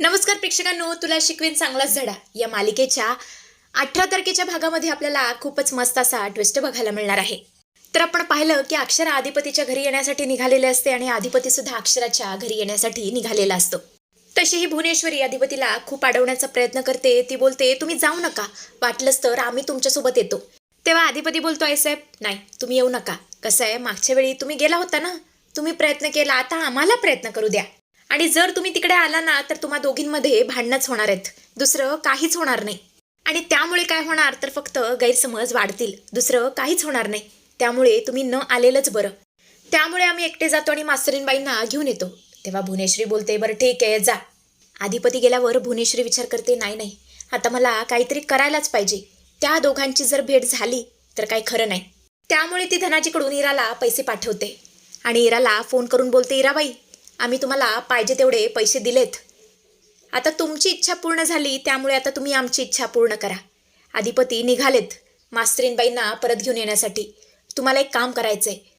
नमस्कार प्रेक्षकांनो तुला शिकवेन चांगलाच धडा. या मालिकेच्या अठरा तारखेच्या भागामध्ये आपल्याला खूपच मस्त असा ट्विस्ट बघायला मिळणार आहे. तर आपण पाहिलं की अक्षरा अधिपतीच्या घरी येण्यासाठी निघालेले असते आणि अधिपती सुद्धा अक्षराच्या घरी येण्यासाठी निघालेला असतो. तशी ही भुवनेश्वरी अधिपतीला खूप अडवण्याचा प्रयत्न करते. ती बोलते तुम्ही जाऊ नका. वाटलंच तर आम्ही तुमच्यासोबत येतो. तेव्हा अधिपती बोलतो आहे साहेब नाही तुम्ही येऊ नका. कसं आहे मागच्या वेळी तुम्ही गेला होता ना? तुम्ही प्रयत्न केला आता आम्हाला प्रयत्न करू द्या. आणि जर तुम्ही तिकडे आला ना तर तुम्हा दोघींमध्ये भांडणच होणार आहेत. दुसरं काहीच होणार नाही. आणि त्यामुळे काय होणार? तर फक्त गैरसमज वाढतील. दुसरं काहीच होणार नाही. त्यामुळे तुम्ही न आलेलंच बरं. त्यामुळे आम्ही एकटे जातो आणि मास्तरीनबाईंना घेऊन येतो. तेव्हा भुवनेश्वरी बोलते बरं ठीक आहे जा. आधिपती गेल्यावर भुवनेश्वरी विचार करते नाही नाही. आता मला काहीतरी करायलाच पाहिजे. त्या दोघांची जर भेट झाली तर काही खरं नाही. त्यामुळे ती धनाजीकडून इराला पैसे पाठवते. आणि इराला फोन करून बोलते इराबाई आम्ही तुम्हाला पाहिजे तेवढे पैसे दिलेत. आता तुमची इच्छा पूर्ण झाली त्यामुळे आता तुम्ही आमची इच्छा पूर्ण करा. अधिपती निघालेत मास्तरीनबाईंना परत घेऊन येण्यासाठी. तुम्हाला एक काम करायचं आहे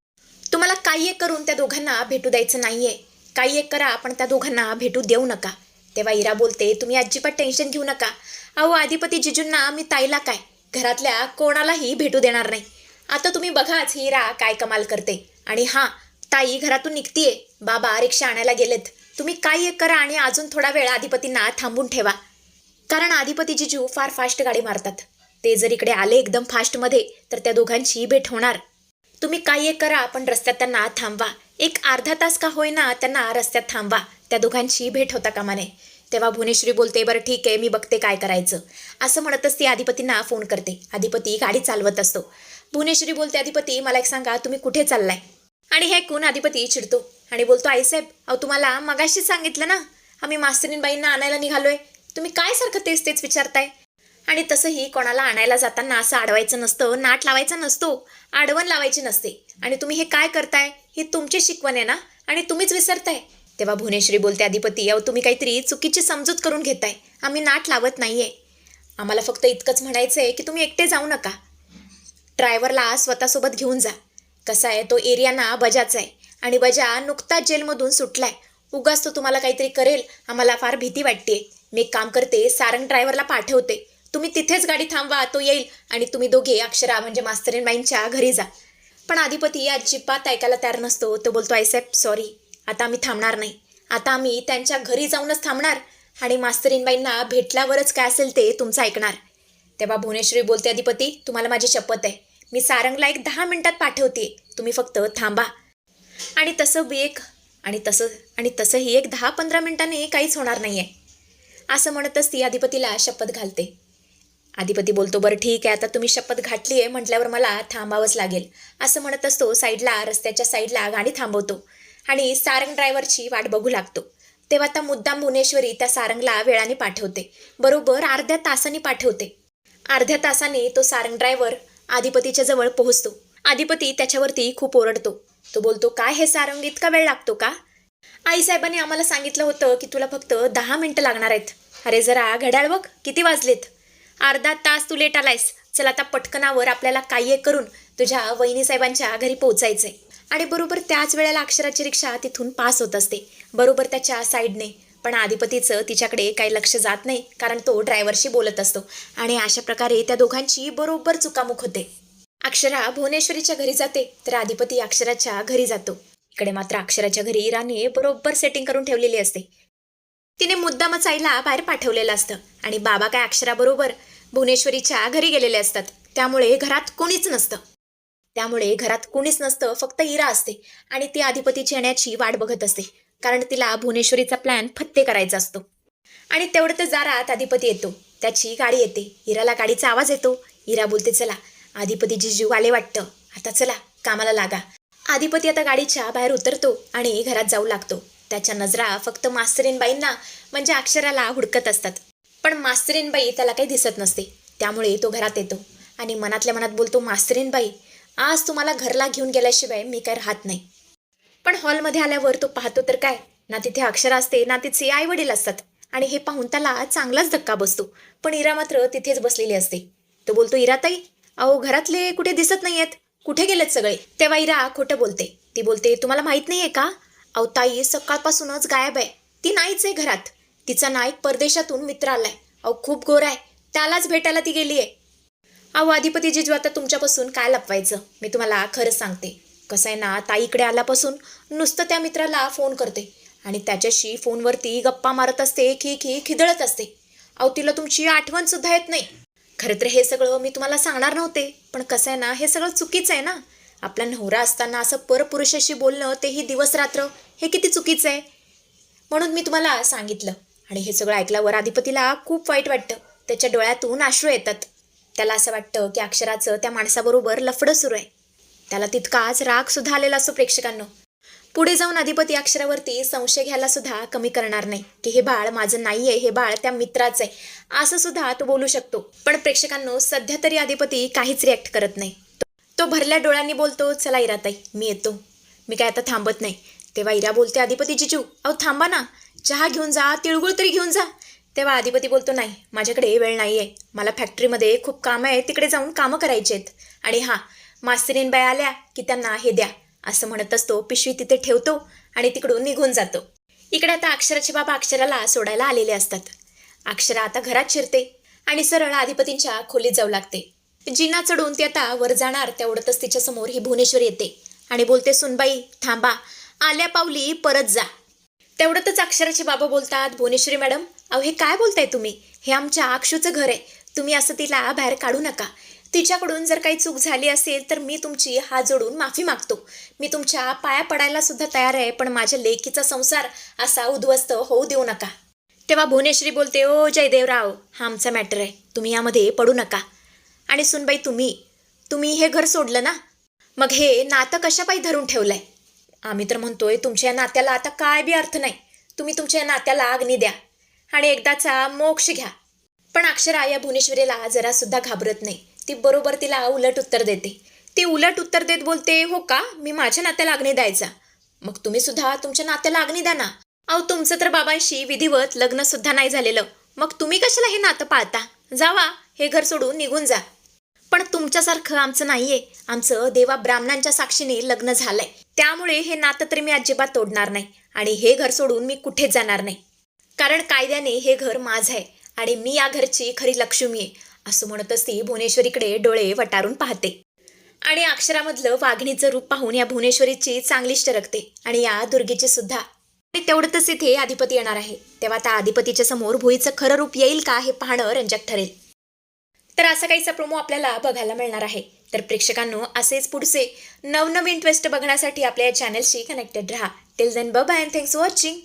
तुम्हाला काही एक करून त्या दोघांना भेटू द्यायचं नाही आहे काही एक करा पण त्या दोघांना भेटू देऊ नका. तेव्हा इरा बोलते तुम्ही अजिबात टेन्शन घेऊ नका. अहो अधिपती जिजूंना मी ताईला काय? घरातल्या कोणालाही भेटू देणार नाही. आता तुम्ही बघाच ही इरा काय कमाल करते. आणि हां ताई घरातून निघतीये. बाबा रिक्षा आणायला गेलेत. तुम्ही काय एक करा आणि अजून थोडा वेळ अधिपतींना थांबून ठेवा. कारण अधिपती जिजू फार फास्ट गाडी मारतात. ते जर इकडे आले एकदम फास्टमध्ये तर त्या दोघांची भेट होणार. तुम्ही काय एक करा पण रस्त्यात त्यांना थांबवा. एक अर्धा तास का होईना त्यांना रस्त्यात थांबवा. त्या दोघांची भेट होता कामा नये तेव्हा भुवनेश्वरी बोलते बरं ठीक आहे मी बघते काय करायचं. असं म्हणतच ती अधिपतींना फोन करते. अधिपती गाडी चालवत असतो. भुवनेश्वरी बोलते अधिपती मला एक सांगा तुम्ही कुठे चाललाय? आणि हे कोण अधिपती चिडतो. आणि बोलतो आईसाहेब अहो तुम्हाला मगाशीच सांगितलं ना आम्ही मास्तरीनबाईंना आणायला निघालोय. तुम्ही काय सारखं तेच तेच विचारताय? आणि तसंही कोणाला आणायला जाताना असं आडवायचं नसतं नाट लावायचा नसतो आडवण लावायची नसते. आणि तुम्ही हे काय करताय? हे तुमची शिकवण आहे ना? आणि तुम्हीच विसरताय. तेव्हा भुवनेश्वरी बोलते अधिपती अहो तुम्ही काहीतरी चुकीची समजूत करून घेताय. आम्ही नाट लावत नाहीये. आम्हाला फक्त इतकंच म्हणायचं आहे की तुम्ही एकटे जाऊ नका. ड्रायव्हरला स्वतःसोबत घेऊन जा. कसा आहे तो एरिया ना बजाचा आहे. आणि बजा नुकताच जेलमधून सुटलाय. उगाच तो तुम्हाला काहीतरी करेल आम्हाला फार भीती वाटते मी एक काम करते सारंग ड्रायव्हरला पाठवते. तुम्ही तिथेच गाडी थांबवा तो येईल आणि तुम्ही दोघे अक्षरा म्हणजे मास्तरीनबाईंच्या घरी जा. पण अधिपती अजिबात ऐकायला तयार नसतो. तो बोलतो आईसाहेब सॉरी आता आम्ही थांबणार नाही. आता आम्ही त्यांच्या घरी जाऊनच थांबणार आणि मास्तरीनबाईंना भेटल्यावरच काय असेल ते तुमचं ऐकणार. तेव्हा भुवनेश्वरी बोलते अधिपती तुम्हाला माझी शपथ आहे. मी सारंगला एक दहा मिनिटात पाठवते तुम्ही फक्त थांबा. आणि तसं बी एक आणि तसं आणि तसंही एक दहा पंधरा मिनिटांनी काहीच होणार नाही आहे असं म्हणतच ती अधिपतीला शपथ घालते. अधिपती बोलतो बरं ठीक आहे आता तुम्ही शपथ घातली आहे म्हटल्यावर मला थांबावंच लागेल. असं म्हणत असतो साईडला रस्त्याच्या साईडला गाडी थांबवतो. आणि सारंग ड्रायव्हरची वाट बघू लागतो. तेव्हा आता मुद्दाम भुवनेश्वरी त्या सारंगला वेळाने पाठवते. बरोबर अर्ध्या तासाने पाठवते. अर्ध्या तासाने तो सारंग ड्रायव्हर अधिपतीच्या जवळ पोहोचतो. अधिपती त्याच्यावरती खूप ओरडतो. तो बोलतो काय हे सारंग इतका वेळ लागतो का? आईसाहेबांनी आम्हाला सांगितलं होतं की तुला फक्त दहा मिनटं लागणार आहेत. अरे जरा घड्याळ बघ किती वाजलेत? अर्धा तास तू लेट आलायस. चल आता पटकनावर आपल्याला काही एक करून तुझ्या वहिनी साहेबांच्या घरी पोहोचायचंय. आणि बरोबर त्याच वेळेला अक्षराची रिक्षा तिथून पास होत असते. बरोबर त्याच्या साईडने. पण अधिपतीचं तिच्याकडे काही लक्ष जात नाही कारण तो ड्रायव्हरशी बोलत असतो. आणि अशा प्रकारे त्या दोघांची बरोबर चुकामुख होते. अक्षरा भुवनेश्वरीच्या घरी जाते तर अधिपती अक्षराच्या घरी जातो. इकडे मात्र अक्षराच्या घरी इराने बरोबर सेटिंग करून ठेवलेली असते. तिने मुद्दामच आईला बाहेर पाठवलेलं असतं आणि बाबा काय अक्षराबरोबर भुवनेश्वरीच्या घरी गेलेले असतात त्यामुळे घरात कोणीच नसतं. त्यामुळे घरात कोणीच नसतं फक्त इरा असते आणि ती अधिपतीची येण्याची वाट बघत असते कारण तिला भुवनेश्वरीचा प्लॅन फत्ते करायचा असतो. आणि तेवढं तर जारात अधिपती येतो त्याची गाडी येते इराला गाडीचा आवाज येतो इरा बोलते चला अधिपतीची जीव आले वाटतं. आता चला कामाला लागा. आधिपती आता गाडीच्या बाहेर उतरतो आणि घरात जाऊ लागतो. त्याच्या नजरा फक्त मास्तरीनबाईंना म्हणजे अक्षराला हुडकत असतात. पण मास्तरीनबाई त्याला काही दिसत नसते. त्यामुळे तो घरात येतो. आणि मनातल्या मनात बोलतो मास्तरीनबाई आज तुम्हाला घरला घेऊन गेल्याशिवाय मी काय राहत नाही. पण हॉलमध्ये आल्यावर तो पाहतो तर काय? ना तिथे अक्षरा असते ना तिचे आई वडील असतात. आणि हे पाहून त्याला चांगलाच धक्का बसतो. पण इरा मात्र तिथेच बसलेली असते. तो बोलतो इराताई अहो घरातले कुठे दिसत नाहीयेत. कुठे गेलेत सगळे? तेव्हा इरा खोटं बोलते. ती बोलते तुम्हाला माहीत नाही आहे का? अहो ताई सकाळपासूनच गायब आहे. ती नाहीच आहे घरात. तिचा नाईक परदेशातून मित्र आलाय. अहो खूप गोरा आहे. त्यालाच भेटायला ती गेली आहे अहो अधिपती जिजू आता तुमच्यापासून काय लपवायचं? मी तुम्हाला खरंच सांगते. कसं आहे ना ताईकडे आल्यापासून नुसतं त्या मित्राला फोन करते. आणि त्याच्याशी फोनवरती गप्पा मारत असते खी खी खिदळत असते. अहो तिला तुमची आठवण सुद्धा येत नाही. खरं तर हे सगळं मी तुम्हाला सांगणार नव्हते पण कसं आहे ना हे सगळं चुकीचं आहे ना. आपला नवरा असताना असं परपुरुषाशी बोलणं तेही दिवस रात्र हे किती चुकीचं आहे? म्हणून मी तुम्हाला सांगितलं. आणि हे सगळं ऐकल्यावर अधिपतीला खूप वाईट वाटतं. त्याच्या डोळ्यातून आश्रू येतात. त्याला असं वाटतं की अक्षराचं त्या माणसाबरोबर लफडं सुरू आहे. त्याला तितकाच रागसुद्धा आलेला असतो प्रेक्षकांना. पुढे जाऊन अधिपती अक्षरावरती संशय घ्यायला सुद्धा कमी करणार नाही. की हे बाळ माझं नाही आहे हे बाळ त्या मित्राचं आहे असं सुद्धा तो बोलू शकतो. पण प्रेक्षकांनो सध्या तरी अधिपती काहीच रिॲक्ट करत नाही. तो भरल्या डोळ्यांनी बोलतो चला इराताई मी येतो. मी काय आता थांबत नाही. तेव्हा इरा बोलते अधिपती जिजू अहो थांबा ना. चहा घेऊन जा तिळगुळ तरी घेऊन जा. तेव्हा अधिपती बोलतो नाही माझ्याकडे वेळ नाही आहे मला फॅक्टरीमध्ये खूप कामं आहे तिकडे जाऊन कामं करायची आहेत आणि हां मास्तरीन बाय आल्या की त्यांना हे द्या. असं म्हणत असतो पिशवी तिथे ठेवतो आणि तिकडून निघून जातो. इकडे आता अक्षराचे बाबा अक्षराला सोडायला आलेले असतात. अक्षरा आता घरात शिरते आणि सरळ अधिपतींच्या खोलीत जाऊ लागते. जिना चढून ती आता वर जाणार तेवढ्यातच तिच्यासमोर ही भुवनेश्वर येते आणि बोलते सुनबाई थांबा आल्या पावली परत जा. तेवढ्यातच अक्षराचे बाबा बोलतात भुवनेश्वरी मॅडम अहो हे काय बोलताय तुम्ही? हे आमच्या अक्षूचं घर आहे. तुम्ही असं तिला बाहेर काढू नका. तिच्याकडून जर काही चूक झाली असेल तर मी तुमची हात जोडून माफी मागतो. मी तुमच्या पाया पडायला सुद्धा तयार आहे पण माझ्या लेकीचा संसार असा उद्ध्वस्त होऊ देऊ नका. तेव्हा भुवनेश्वरी बोलते ओ जयदेवराव हा आमचा मॅटर आहे. तुम्ही यामध्ये पडू नका. आणि सुनबाई तुम्ही? तुम्ही हे घर सोडलं ना? मग हे नातं कशापायी धरून ठेवलंय? आम्ही तर म्हणतोय तुमच्या या नात्याला आता काय बी अर्थ नाही. तुम्ही तुमच्या या नात्याला अग्नी द्या आणि एकदाचा मोक्ष घ्या. पण अक्षरा या भुवनेश्वरीला जरासुद्धा घाबरत नाही. ती बरोबर तिला उलट उत्तर देते. ती उलट उत्तर देत बोलते हो का? मी माझ्या नात्याला अग्नी द्यायचा. मग तुम्ही सुद्धा तुमच्या नात्याला अग्नी द्या ना. अहो तुमचं तर बाबांशी विधिवत लग्न सुद्धा नाही झालेलं. मग तुम्ही कशाला हे नातं पाळता? जावा हे घर सोडून निघून जा. पण तुमच्यासारखं आमचं नाहीये. आमचं देवा ब्राह्मणांच्या साक्षीने लग्न झालंय. त्यामुळे हे नातं तरी मी अजिबात तोडणार नाही आणि हे घर सोडून मी कुठेच जाणार नाही. कारण कायद्याने हे घर माझं आहे आणि मी या घरची खरी लक्ष्मी आहे. असं म्हणतच ती भुवनेश्वरीकडे डोळे वटारून पाहते. आणि अक्षरामधलं वाघणीचं रूप पाहून या भुवनेश्वरीची चांगलीच टरकते आणि या दुर्गेची सुद्धा. आणि तेवढंच इथे अधिपती येणार आहे. तेव्हा त्या अधिपतीच्या समोर भुईचं खरं रूप येईल का हे पाहणं रंजक ठरेल. तर असा काहीसा प्रोमो आपल्याला बघायला मिळणार आहे. तर प्रेक्षकांनो असेच पुढचे नवनवीन ट्विस्ट बघण्यासाठी आपल्या या चॅनलशी कनेक्टेड राहा. Till then bye and thanks for watching